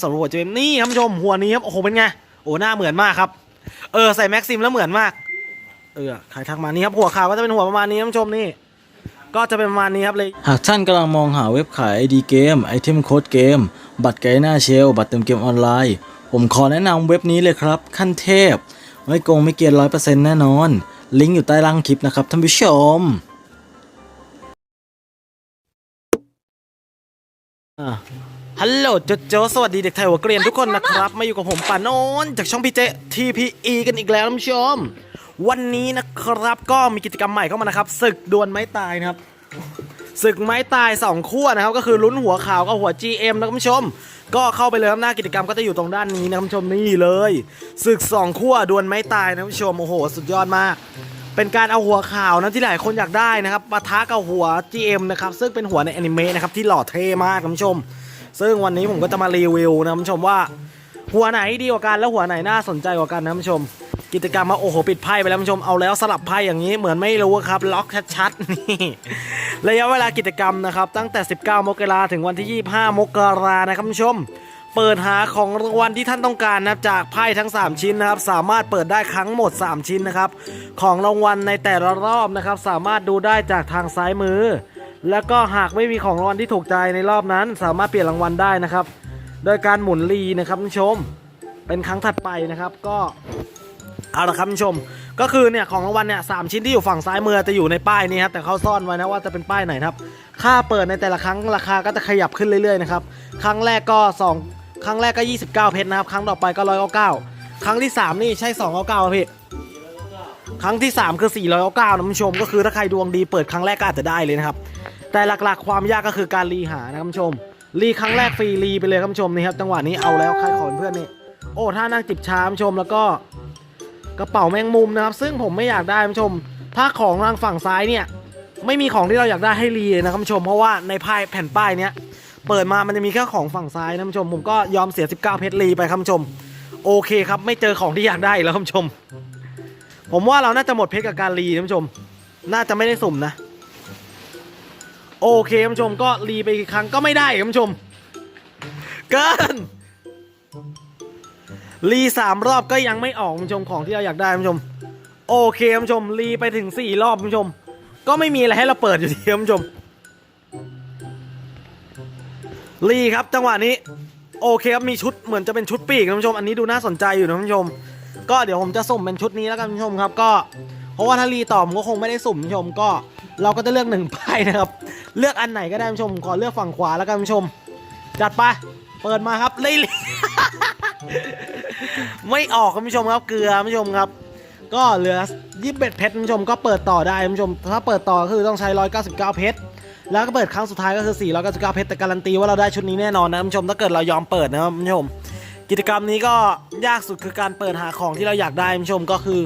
สำหรับหัวเจมนี่ครับผู้ชมหัวนี้ครับโอ้โหเป็นไงโอ้หน้าเหมือนมากครับ เออใส่แม็กซิมแล้วเหมือนมาก เออใครทักมานี่ครับหัวขาวก็จะเป็นหัวประมาณนี้ครับผู้ชมนี่ก็จะเป็นประมาณนี้ครับเลยหากท่านกำลังมองหาเว็บขาย ID เกมไอเทมโค้ดเกม บัตรไกด์หน้าเชล บัตรเติมเกมออนไลน์ ผมขอแนะนำเว็บนี้เลยครับ ขั้นเทพ ไม่โกงไม่เกียนร้อยเปอร์เซ็นต์แน่นอน ลิงก์อยู่ใต้ล่างคลิปนะครับท่านผู้ชมอ่า ฮัลโหลโจโจสวัสดีเด็กไทยหัวเกรียนทุกคนนะครับ มาอยู่กับผมป่านนท์จากช่องพีเจ TPE กันอีกแล้วท่านผู้ชม วันนี้นะครับก็มีกิจกรรมใหม่เข้ามานะครับศึกดวลไม้ตายนะครับศึกไม้ตายสองขั้วนะครับ ก็คือลุ้นหัวขาวกับหัว GM นะครับท่านผู้ชม ก็เข้าไปเลยครับหน้ากิจกรรมก็จะอยู่ตรงด้านนี้นะครับท่านผู้ชมนี่เลยศึกสองขั้วดวลไม้ตายนะท่านผู้ชมโอ้โห สุดยอดมาก เป็นการเอาหัวขาวนะที่หลายคนอยากได้นะครับปะทะกับหัว GM นะครับซึ่งเป็นหัวในแอนิเมะนะครับที่หล่อเท่มากท่านผู้ชม ซึ่งวันนี้ผมก็จะมารีวิวนะท่านผู้ชมว่า หัวไหนดีกว่ากันแล้วหัวไหนน่าสนใจกว่ากันนะท่านผู้ชม กิจกรรมมาโอ้โหปิดไพ่ไปแล้วท่านผู้ชมเอาแล้วสลับไพ่อย่างนี้เหมือนไม่รู้ครับล็อกชัดๆนี่ระยะเวลากิจกรรมนะครับตั้งแต่ 19 มกราถึงวันที่ 25 มกรานะครับท่านผู้ชมเปิดหาของรางวัลที่ท่านต้องการนะจากไพ่ทั้ง 3 ชิ้นนะครับ สามารถเปิดได้ครั้งหมด 3 ชิ้นนะครับ ของรางวัลในแต่ละรอบนะครับ สามารถดูได้จากทางซ้ายมือ แล้วก็หากไม่มีของรางวัลที่ถูกใจในรอบนั้น สามารถเปลี่ยนรางวัลได้นะครับ โดยการหมุนรีนะครับท่านชม เป็นครั้งถัดไปนะครับ ก็เอาละครับท่านชม ก็คือเนี่ยของรางวัลเนี่ยสามชิ้นที่อยู่ฝั่งซ้ายมือจะอยู่ในป้ายนี้ครับแต่เขาซ่อนไว้นะว่าจะเป็นป้ายไหนครับ ค่าเปิดในแต่ละครั้งราคาก็จะขยับขึ้นเรื่อยๆนะครับครั้งแรกก็สองครั้งแรกก็ 29 เพชรนะครับ ครั้งต่อไปก็199ครั้งที่สามนี่ใช่299ครับพี่ครั้งที่ 3 คือ499นะท่านชม ก็คือถ้าใครดวงดีเปิดครั้งแรกก็อาจจะได้เลยนะครับ แต่หลักๆ ความยากก็คือการรีหานะครับท่านผู้ชม รีครั้งแรกฟรีรีไปเลยครับท่านผู้ชมนี่ครับจังหวะนี้เอาแล้วใครขอเพื่อนนี่โอ้ท่านั่งจิบชาท่านผู้ชมแล้วก็กระเป๋าแมงมุมนะครับ ซึ่งผมไม่อยากได้ท่านผู้ชม ถ้าของทางฝั่งซ้ายเนี่ยไม่มีของที่เราอยากได้ให้รีเลยนะครับท่านผู้ชม เพราะว่าในไพ่แผ่นป้ายเนี้ยเปิดมามันจะมีแค่ของฝั่งซ้ายนะท่านผู้ชม ผมก็ยอมเสีย 19 เพชรรีไปครับท่านผู้ชม โอเคครับไม่เจอของที่อยากได้แล้วท่านผู้ชม ผมว่าเราน่าจะหมดเพชรกับการรีท่านผู้ชม น่าจะไม่ได้สุ่มนะ โอเคท่านผู้ชมก็รีไปอีกครั้งก็ไม่ได้ท่านผู้ชม เกิน รีสามรอบก็ยังไม่ออกท่านผู้ชมของที่เราอยากได้ท่านผู้ชม โอเคท่านผู้ชมรีไปถึงสี่รอบท่านผู้ชม ก็ไม่มีอะไรให้เราเปิดอยู่ดีท่านผู้ชม รีครับจังหวะนี้ โอเคครับมีชุดเหมือนจะเป็นชุดปีกท่านผู้ชม อันนี้ดูน่าสนใจอยู่นะท่านผู้ชม ก็เดี๋ยวผมจะสุ่มเป็นชุดนี้แล้วกันท่านผู้ชมครับก็ เพราะว่าถ้ารีต่อผมก็คงไม่ได้สุ่มท่านผู้ชมก็ เราก็จะเลือกหนึ่งป้ายนะครับ เลือกอันไหนก็ได้ท่านผู้ชม ขอเลือกฝั่งขวาแล้วกันท่านผู้ชม จัดไป เปิดมาครับเลยไม่ออกคุณผู้ชมครับ เกลือคุณผู้ชมครับ ก็เหลือยี่สิบเอ็ดเพชรคุณผู้ชม ก็เปิดต่อได้คุณผู้ชม ถ้าเปิดต่อคือต้องใช้ร้อยเก้าสิบเก้าเพชร แล้วก็เปิดครั้งสุดท้ายก็คือสี่ร้อยเก้าสิบเก้าเพชร แต่การันตีว่าเราได้ชุดนี้แน่นอนนะคุณผู้ชม ถ้าเกิดเรายอมเปิดนะครับคุณผู้ชม กิจกรรมนี้ก็ยากสุดคือการเปิดหาของที่เราอยากได้คุณผู้ชม ก็คือ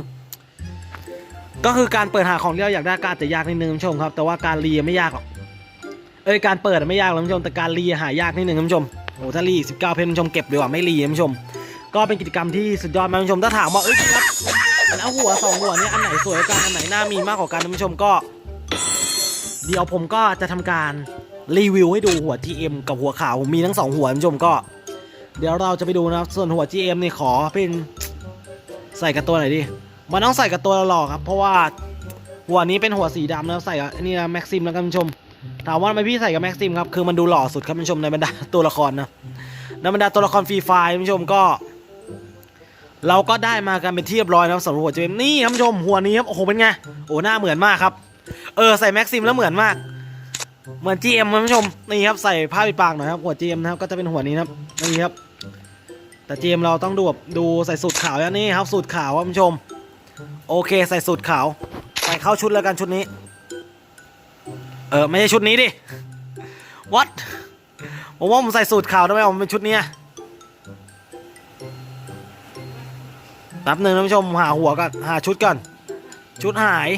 ก็คือการเปิดหาของที่เราอยากได้ก็อาจจะยากนิดนึงคุณผู้ชมครับ แต่ว่าการรีไม่ยากหรอก เอ้ยการเปิดไม่ยากหรอกคุณผู้ชม แต่การรีหายากนิดนึงคุณผู้ชมโอ้ถ้ารีสิบเก้าเพชรคุณผู้ชมเก็บดีกว่าไม่รีคุณผู้ชม ก็เป็นกิจกรรมที่สุดยอดมากคุณผู้ชม ถ้าถามว่าเอ้ยครับแล้วหัวสองหัวเนี้อันไหนสวยกว่ากันอันไหนหน่ามีมากกว่ากันคุณผู้ชมก็ เดี๋ยวผมก็จะทำการรีวิวให้ดูหัว GM กับหัวขาวมีทั้งสองหัวคุณผู้ชมก็ เดี๋ยวเราจะไปดูนะครับส่วนหัว GM นี่ขอเป็นใส่กับตัวไหนดี มันต้องใส่กับตัวหล่อครับ เพราะว่าหัวนี้เป็นหัวสีดำนะครับใส่กับนี่นะแม็กซิมแล้วกันคุณผู้ชม ถามว่าทำไมพี่ใส่กับแม็กซิมครับ คือมันดูหล่อสุดครับคุณผู้ชมในบรรดาตัวละครนะในบรรดาตัวละครฟรีไฟล์คุณผู้ชมก็ เราก็ได้มากันเป็นที่เรียบร้อยนะครับสำหรับหัว GM นี่ครับคุณผู้ชมหัวนี้ครับโอ้โหเป็นไงโอ้หน้าเหมือนมากครับ เออใส่แม็กซิมแล้วเหมือนมาก เหมือน GM คุณผู้ชมนี่ครับใส่ผ้าปิดปากหน่อยครับหัว GM นะครับก็จะเป็นหัวนี้ครับนี่ครับแต่ GM เราต้องดูแบบดูใส่สูตรขาวแล้วนี่ครับสูตรขาวครับคุณผู้ชม โอเคใส่สูตรขาว ใส่เข้าชุดแล้วกันชุดนี้ เออ ไม่ใช่ชุดนี้ดิ what ผมว่าผมใส่สูตรขาวได้ไหมผมเป็นชุดเนี้ยแป๊บหนึ่งท่านผู้ชมหาหัวก่อนหาชุดก่อน ชุดหาย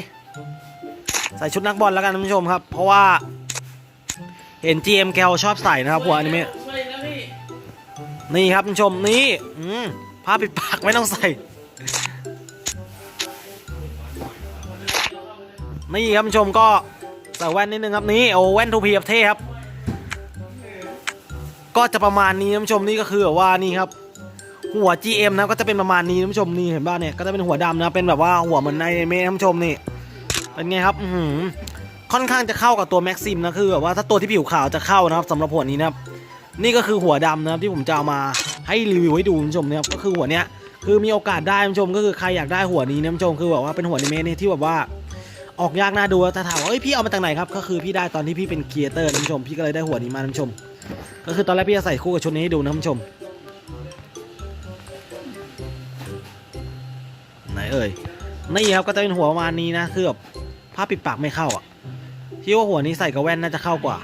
ใส่ชุดนักบอลแล้วกันท่านผู้ชมครับ เพราะว่า เห็น GM แกวชอบใส่นะครับหัวอนิเมะนี่ครับท่านผู้ชมนี่อืมผ้าปิดปากไม่ต้องใส่ นี่ครับผู้ชมก็ใส่แว่นนิดนึงครับนี่โอ้แว่นทูพีครับเท่ครับ ก็จะประมาณนี้ท่านผู้ชมนี่ก็คือแบบว่านี่ครับ หัว GM นะก็จะเป็นประมาณนี้ท่านผู้ชมนี่เห็นป่ะเนี่ยก็จะเป็นหัวดำนะเป็นแบบว่าหัวเหมือนในเมท่านผู้ชมนี่เป็นไงครับอืค่อนข้างจะเข้ากับตัวแม็กซิมนะคือแบบว่าถ้าตัวที่ผิวขาวจะเข้านะครับสำหรับหัวนี้นะครับนี่ก็คือหัวดำนะครับที่ผมจะเอามาให้รีวิวให้ดูท่านผู้ชมนะครับก็คือหัวเนี้ยคือมีโอกาสได้ท่านผู้ชมก็คือใครอยากได้หัวนี้นะท่านผู้ชมคือแบบว่าเป็นหัวในเมนี่ที่แบบว่า ออกยากน่าดูแต่ถามว่าเอ้ยพี่เอามาจากไหนครับก็คือพี่ได้ตอนที่พี่เป็นครีเอเตอร์ท่านผู้ชมพี่ก็เลยได้หัวนี้มาท่านผู้ชม ก็คือตอนแรกพี่จะใส่คู่กับชุดนี้ให้ดูนะท่านผู้ชมไหนเอ่ยนี่ครับก็จะเป็นหัวประมาณนี้นะคือแบบผ้าปิดปากไม่เข้าอะพี่ว่าหัวนี้ใส่กับแว่นน่าจะเข้ากว่า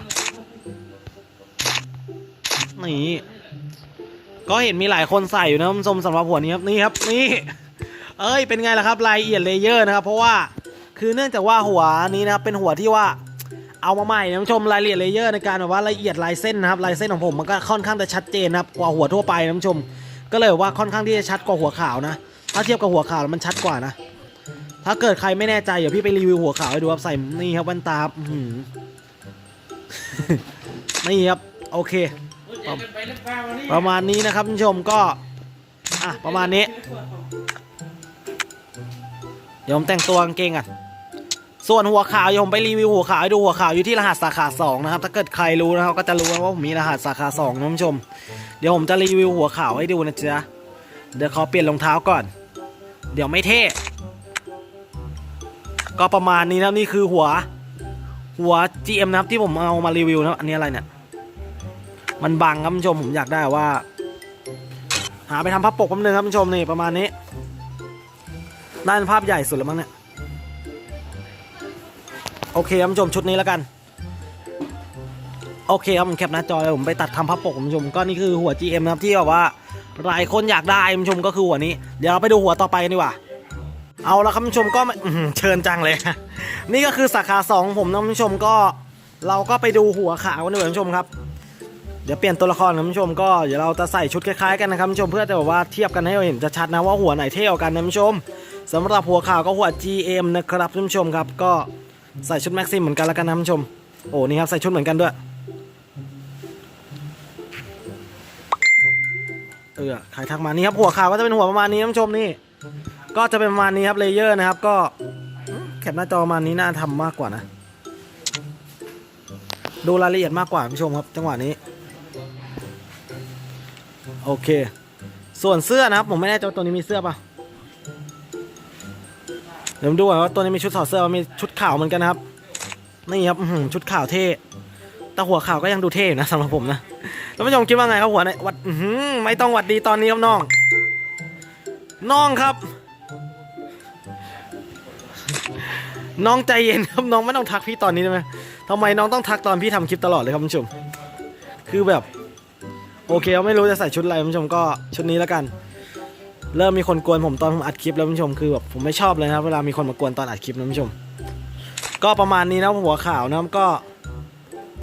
นี่ก็เห็นมีหลายคนใส่อยู่นะคุณผู้ชมสำหรับหัวนี้ครับนี่ครับนี่เอ้ยเป็นไงล่ะครับรายละเอียดเลเยอร์นะครับ เพราะว่า คือเนื่องจากว่าหัวนี้นะครับเป็นหัวที่ว่าเอามาใหม่นะคุณผู้ชมรายละเอียดเลเยอร์ในการแบบว่าละเอียดลายเส้นนะครับลายเส้นของผมมันก็ค่อนข้างจะชัดเจนนะครับกว่าหัวทั่วไปนะคุณผู้ชม ก็เลยว่าค่อนข้างที่จะชัดกว่าหัวขาวนะ ถ้าเทียบกับหัวขาวมันชัดกว่านะ ถ้าเกิดใครไม่แน่ใจเดี๋ยวพี่ไปรีวิวหัวขาวให้ดูครับใส่นี่ครับแว่นตาอื้อหือนี่ครับโอเค ประมาณนี้นะครับคุณผู้ชมก็อะประมาณนี้เดี๋ยวผมแต่งตัวกางเกงอะ ส่วนหัวข่าวเดี๋ยวผมไปรีวิวหัวข่าวให้ดูหัวข่าวอยู่ที่รหัสสาขา2นะครับถ้าเกิดใครรู้นะครับก็จะรู้ว่าผมมีรหัสสาขา2นะคุณผู้ชม เดี๋ยวผมจะรีวิวหัวข่าวให้ดูนะจ๊ะเดี๋ยวขอเปลี่ยนรองเท้าก่อน เดี๋ยวไม่เท่ก็ประมาณนี้นะนี่คือหัว หัว GM นะครับที่ผมเอามารีวิวนะอันนี้อะไรเนี่ยมันบังครับคุณผู้ชมผมอยากได้ว่า หาไปทำภาพปกแป๊บนึงครับคุณผู้ชมนี่ประมาณนี้น่าเป็นภาพใหญ่สุดแล้วมั้งเนี่ย โอเคครับคุณผู้ชมชุดนี้แล้วกัน โอเคครับผมแคปหน้าจอเลยผมไปตัดทำภาพปกคุณผู้ชมก็นี่คือหัว GM นะครับที่แบบว่าหลายคนอยากได้คุณผู้ชมก็คือหัวนี้ เดี๋ยวเราไปดูหัวต่อไปกันดีกว่า เอาละครับคุณผู้ชมก็เชิญจังเลย นี่ก็คือสาขาสองของผมนะคุณผู้ชมก็เราก็ไปดูหัวขาวกันดีกว่าคุณผู้ชมครับเดี๋ยวเปลี่ยนตัวละครนะคุณผู้ชมก็เดี๋ยวเราจะใส่ชุดคล้ายๆกันนะครับคุณผู้ชมเพื่อจะแบบว่าเทียบกันให้เราเห็นชัดๆนะว่าหัวไหนเท่ากันนะคุณผู้ชมสำหรับหัวขาวก็หัว GM นะครับคุณผู้ชมครับก็ ใส่ชุดแม็กซิมเหมือนกันแล้วกันนะคุณผู้ชม โอ้นี่ครับใส่ชุดเหมือนกันด้วย เออขายทักมานี่ครับหัวขาวก็จะเป็นหัวประมาณนี้ท่านผู้ชมนี่ ก็จะเป็นประมาณนี้ครับเลเยอร์นะครับ ก็แคปหน้าจอประมาณนี้น่าทำมากกว่านะ ดูรายละเอียดมากกว่าท่านผู้ชมครับ จังหวะนี้ โอเค ส่วนเสื้อนะครับผมไม่แน่ใจว่าตัวนี้มีเสื้อปะ เดี๋ยวผมดูก่อนว่าตัวนี้มีชุดถอดเสื้อมีชุดขาวเหมือนกันนะครับ นี่ครับชุดขาวเท่แต่หัวขาวก็ยังดูเท่นะสำหรับผมนะท่านผู้ชมคิดว่าไงครับหัวไหนวัดหือไม่ต้องหวัดดีตอนนี้ครับน้องน้องครับ น้องใจเย็นครับน้องไม่ต้องทักพี่ตอนนี้ได้ไหมทำไมน้องต้องทักตอนพี่ทำคลิปตลอดเลยครับคุณผู้ชมคือแบบ โอเคไม่รู้จะใส่ชุดอะไรคุณผู้ชมก็ชุดนี้แล้วกัน เริ่มมีคนกวนผมตอนผมอัดคลิปแล้วคุณผู้ชมคือแบบผมไม่ชอบเลยนะครับเวลามีคนมากวนตอนอัดคลิปนะคุณผู้ชม ก็ประมาณนี้นะหัวข่าวนะก็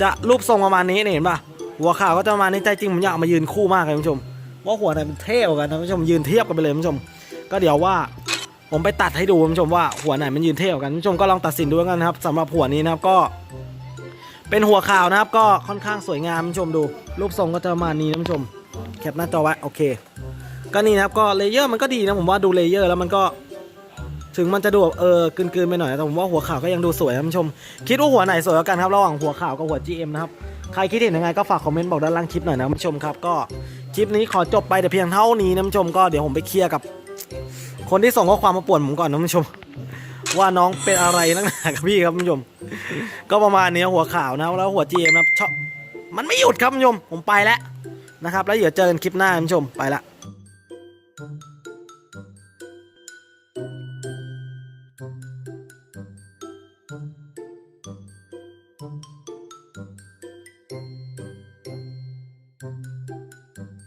จะรูปทรงประมาณนี้เนี่ยเห็นป่ะหัวข่าวก็จะประมาณนี้ใจจริงผมอยากมายืนคู่มากเลยคุณผู้ชมว่าหัวไหนมันเท่กว่ากันนะคุณผู้ชมยืนเทียบกันไปเลยคุณผู้ชม ก็เดี๋ยวว่าผมไปตัดให้ดูคุณผู้ชมว่าหัวไหนมันยืนเท่กว่ากันคุณผู้ชมก็ลองตัดสินด้วกันนะครับสำหรับหัวนี้นะครับก็ เป็นหัวข่าวนะครับ ก็ค่อนข้างสวยงามคุณผู้ชมดู รูปทรงก็จะประมาณนี้นะคุณผู้ชมแคปหน้าจอไว้โอเค ก็นี่นะครับก็เลเยอร์มันก็ดีนะผมว่าดูเลเยอร์แล้วมันก็ถึงมันจะดูแบบเออกลืนๆไปหน่อยแต่ผมว่าหัวขาวก็ยังดูสวยนะคุณผู้ชม คิดว่าหัวไหนสวยกันครับระหว่างหัวขาวกับหัว GM นะครับใครคิดเห็นยังไงก็ฝากคอมเมนต์บอกด้านล่างคลิปหน่อยนะคุณผู้ชมครับก็คลิปนี้ขอจบไปแต่เพียงเท่านี้นะคุณผู้ชมก็เดี๋ยวผมไปเคลียร์กับ คนที่ส่งข้อความมาป่วนผมก่อนนะคุณผู้ชม ว่าน้องเป็นอะไรนักหนากับพี่ครับคุณผู้ชม ก็ประมาณนี้หัวขาวนะแล้วหัว GM นะชอบมันไม่หยุดครับคุณผู้ชมผมไปแล้วนะครับ แล้วเดี๋ยวเจอกันคลิปหน้าผู้ชมไปละ Thank you.